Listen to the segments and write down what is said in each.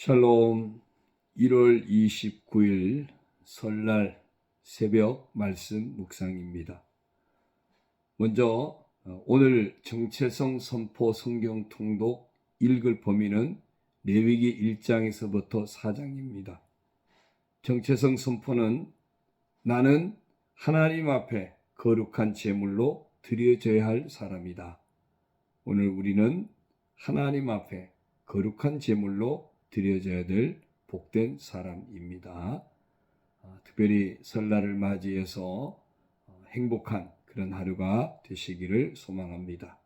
샬롬 1월 29일 설날 새벽 말씀 묵상입니다. 먼저 어, 오늘 정체성 선포 성경 통독 읽을 범위는 레위기 1장에서부터 4장입니다. 정체성 선포는 나는 하나님 앞에 거룩한 제물로 드려져야 할 사람이다. 오늘 우리는 하나님 앞에 거룩한 제물로 드려져야 될 복된 사람입니다. 아, 특별히 설날을 맞이해서 어, 행복한 그런 하루가 되시기를 소망합니다.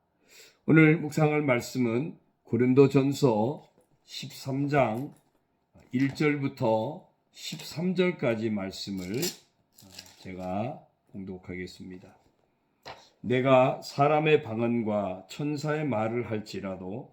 오늘 묵상할 말씀은 고린도 전서 13장 1절부터 13절까지 말씀을 어, 제가 공독하겠습니다. 내가 사람의 방언과 천사의 말을 할지라도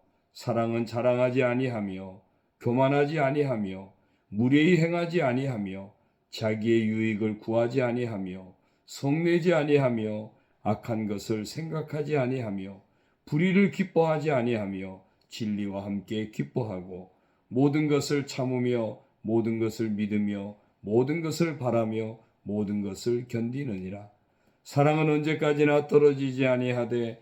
사랑은 자랑하지 아니하며 교만하지 아니하며 무례히 행하지 아니하며 자기의 유익을 구하지 아니하며 성내지 아니하며 악한 것을 생각하지 아니하며 불의를 기뻐하지 아니하며 진리와 함께 기뻐하고 모든 것을 참으며 모든 것을 믿으며 모든 것을 바라며 모든 것을 견디느니라. 사랑은 언제까지나 떨어지지 아니하되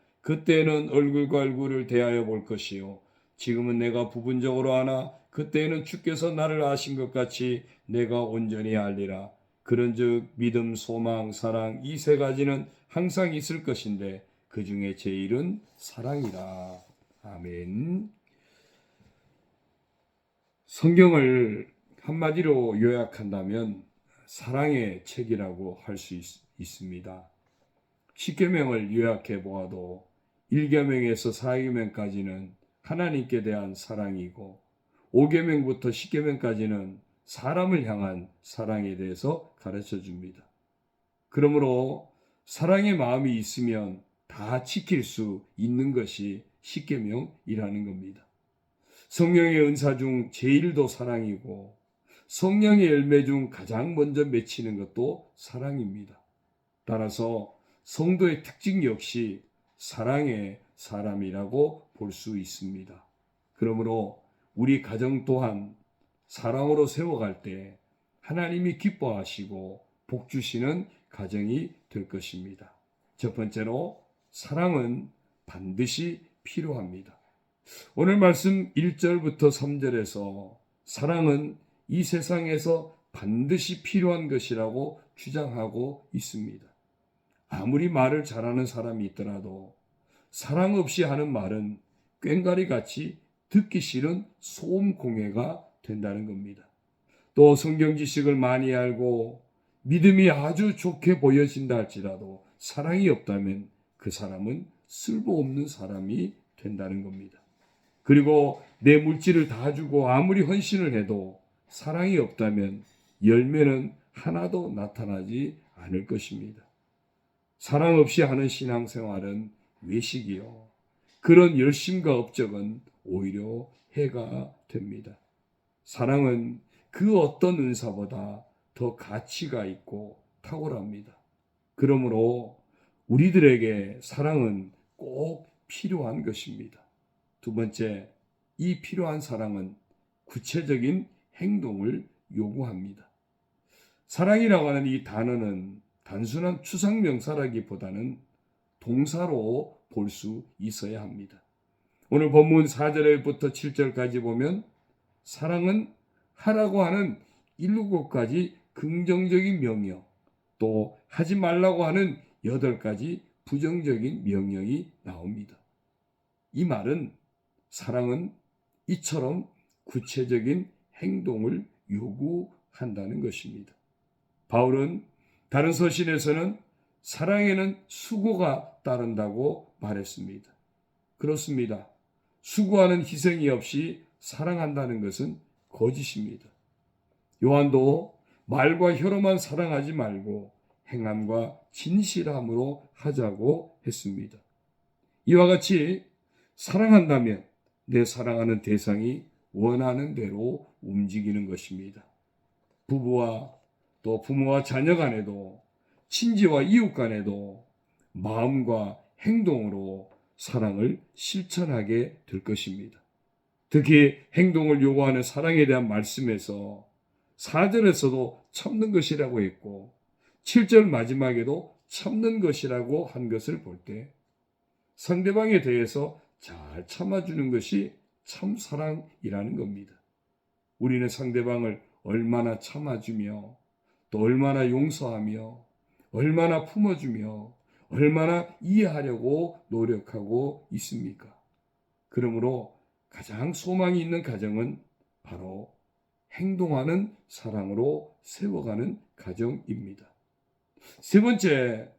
그때는 얼굴과 얼굴을 대하여 볼 것이요. 지금은 내가 부분적으로 아나 그때는 주께서 나를 아신 것 같이 내가 온전히 알리라. 그런즉 믿음, 소망, 사랑 이 세 가지는 항상 있을 것인데 그 중에 제일은 사랑이라. 아멘. 성경을 한마디로 요약한다면 사랑의 책이라고 할 수 있습니다. 십계명을 요약해 보아도 1계명에서 4계명까지는 하나님께 대한 사랑이고 5계명부터 10계명까지는 사람을 향한 사랑에 대해서 가르쳐 줍니다. 그러므로 사랑의 마음이 있으면 다 지킬 수 있는 것이 10계명이라는 겁니다. 성령의 은사 중 제일도 사랑이고 성령의 열매 중 가장 먼저 맺히는 것도 사랑입니다. 따라서 성도의 특징 역시 사랑의 사람이라고 볼 수 있습니다. 그러므로 우리 가정 또한 사랑으로 세워갈 때 하나님이 기뻐하시고 복 주시는 가정이 될 것입니다. 첫 번째로 사랑은 반드시 필요합니다. 오늘 말씀 1절부터 3절에서 사랑은 이 세상에서 반드시 필요한 것이라고 주장하고 있습니다. 아무리 말을 잘하는 사람이 있더라도 사랑 없이 하는 말은 꽹과리 같이 듣기 싫은 소음 공해가 된다는 겁니다. 또 성경 지식을 많이 알고 믿음이 아주 좋게 보여진다 할지라도 사랑이 없다면 그 사람은 쓸모없는 사람이 된다는 겁니다. 그리고 내 물질을 다 주고 아무리 헌신을 해도 사랑이 없다면 열매는 하나도 나타나지 않을 것입니다. 사랑 없이 하는 신앙생활은 외식이요. 그런 열심과 업적은 오히려 해가 됩니다. 사랑은 그 어떤 은사보다 더 가치가 있고 탁월합니다. 그러므로 우리들에게 사랑은 꼭 필요한 것입니다. 두 번째, 이 필요한 사랑은 구체적인 행동을 요구합니다. 사랑이라고 하는 이 단어는 단순한 추상 명사라기보다는 동사로 볼 수 있어야 합니다. 오늘 본문 4절부터 7절까지 보면 사랑은 하라고 하는 일곱가지 긍정적인 명령, 또 하지 말라고 하는 여덟 가지 부정적인 명령이 나옵니다. 이 말은 사랑은 이처럼 구체적인 행동을 요구한다는 것입니다. 바울은 다른 서신에서는 사랑에는 수고가 따른다고 말했습니다. 그렇습니다. 수고하는 희생이 없이 사랑한다는 것은 거짓입니다. 요한도 말과 혀로만 사랑하지 말고 행함과 진실함으로 하자고 했습니다. 이와 같이 사랑한다면 내 사랑하는 대상이 원하는 대로 움직이는 것입니다. 부부와 또 부모와 자녀 간에도 친지와 이웃 간에도 마음과 행동으로 사랑을 실천하게 될 것입니다. 특히 행동을 요구하는 사랑에 대한 말씀에서 4절에서도 참는 것이라고 했고 7절 마지막에도 참는 것이라고 한 것을 볼 때 상대방에 대해서 잘 참아주는 것이 참 사랑이라는 겁니다. 우리는 상대방을 얼마나 참아주며 또 얼마나 용서하며 얼마나 품어주며 얼마나 이해하려고 노력하고 있습니까? 그러므로 가장 소망이 있는 가정은 바로 행동하는 사랑으로 세워가는 가정입니다. 세 번째,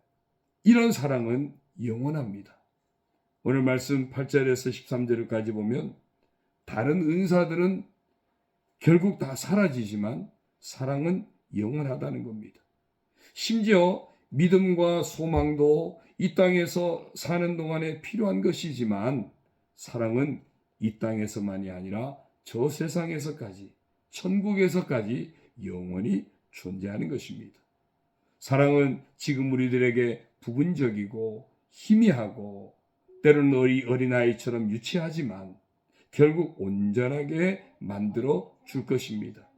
이런 사랑은 영원합니다. 오늘 말씀 8절에서 13절까지 보면 다른 은사들은 결국 다 사라지지만 사랑은 영원하다는 겁니다. 심지어 믿음과 소망도 이 땅에서 사는 동안에 필요한 것이지만 사랑은 이 땅에서만이 아니라 저 세상에서까지 천국에서까지 영원히 존재하는 것입니다. 사랑은 지금 우리들에게 부분적이고 희미하고 때로는 어리, 어린아이처럼 유치하지만 결국 온전하게 만들어 줄 것입니다.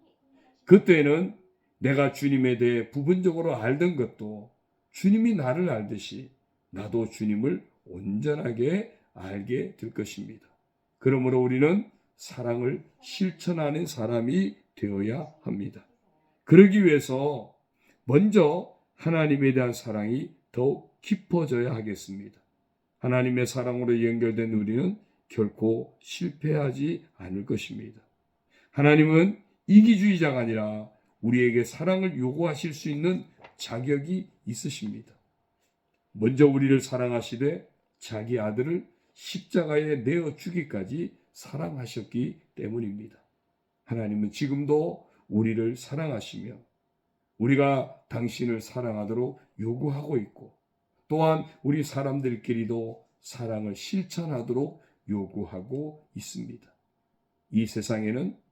그때는 내가 주님에 대해 부분적으로 알던 것도 주님이 나를 알듯이 나도 주님을 온전하게 알게 될 것입니다. 그러므로 우리는 사랑을 실천하는 사람이 되어야 합니다. 그러기 위해서 먼저 하나님에 대한 사랑이 더욱 깊어져야 하겠습니다. 하나님의 사랑으로 연결된 우리는 결코 실패하지 않을 것입니다. 하나님은 이기주의자가 아니라 우리에게 사랑을 요구하실 수 있는 자격이 있으십니다. 먼저 우리를 사랑하시되 자기 아들을 십자가에 내어 주기까지 사랑하셨기 때문입니다. 하나님은 지금도 우리를 사랑하시며 우리가 당신을 사랑하도록 요구하고 있고 또한 우리 사람들끼리도 사랑을 실천하도록 요구하고 있습니다. 이 세상에는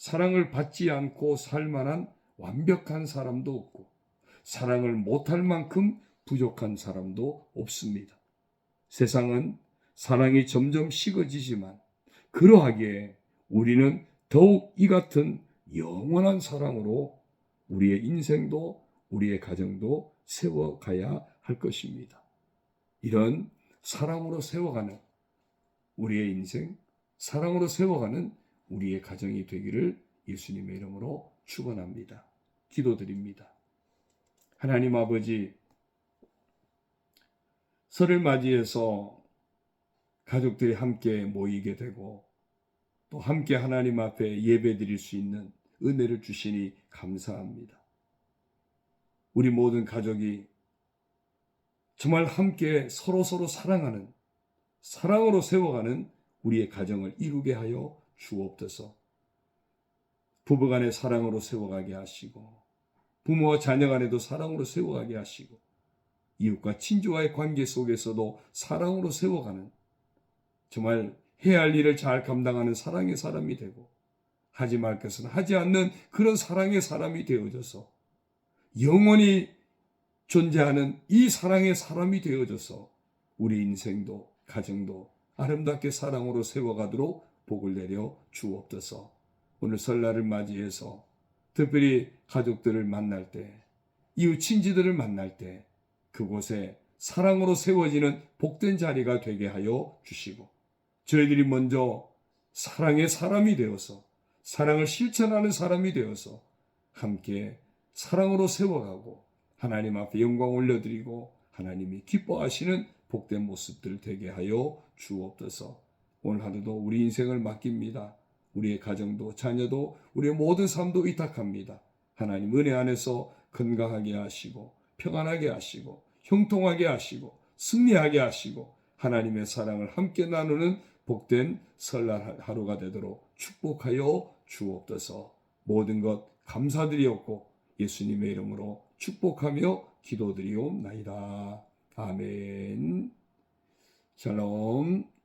사랑을 받지 않고 살 만한 완벽한 사람도 없고 사랑을 못할 만큼 부족한 사람도 없습니다. 세상은 사랑이 점점 식어지지만 그러하기에 우리는 더욱 이 같은 영원한 사랑으로 우리의 인생도 우리의 가정도 세워가야 할 것입니다. 이런 사랑으로 세워가는 우리의 인생, 사랑으로 세워가는 우리의 가정이 되기를 예수님의 이름으로 축원합니다. 기도드립니다. 하나님 아버지 설을 맞이해서 가족들이 함께 모이게 되고 또 함께 하나님 앞에 예배 드릴 수 있는 은혜를 주시니 감사합니다. 우리 모든 가족이 정말 함께 서로서로 사랑하는 사랑으로 세워가는 우리의 가정을 이루게 하여 주옵소서. 부부간의 사랑으로 세워가게 하시고 부모와 자녀 간에도 사랑으로 세워가게 하시고 이웃과 친주와의 관계 속에서도 사랑으로 세워가는 정말 해야 할 일을 잘 감당하는 사랑의 사람이 되고 하지 말 것은 하지 않는 그런 사랑의 사람이 되어져서 영원히 존재하는 이 사랑의 사람이 되어져서 우리 인생도 가정도 아름답게 사랑으로 세워가도록 복을 내려 주옵소서. 오늘 설날을 맞이해서 특별히 가족들을 만날 때, 이웃 친지들을 만날 때 그곳에 사랑으로 세워지는 복된 자리가 되게 하여 주시고 저희들이 먼저 사랑의 사람이 되어서 사랑을 실천하는 사람이 되어서 함께 사랑으로 세워가고 하나님 앞에 영광 올려드리고 하나님이 기뻐하시는 복된 모습들 되게 하여 주옵소서. 오늘 하루도 우리 인생을 맡깁니다. 우리의 가정도 자녀도 우리의 모든 삶도 위탁합니다. 하나님 은혜 안에서 건강하게 하시고 평안하게 하시고 형통하게 하시고 승리하게 하시고 하나님의 사랑을 함께 나누는 복된 설날 하루가 되도록 축복하여 주옵소서. 모든 것 감사드리옵고 예수님의 이름으로 축복하며 기도드리옵나이다. 아멘. 샬롬.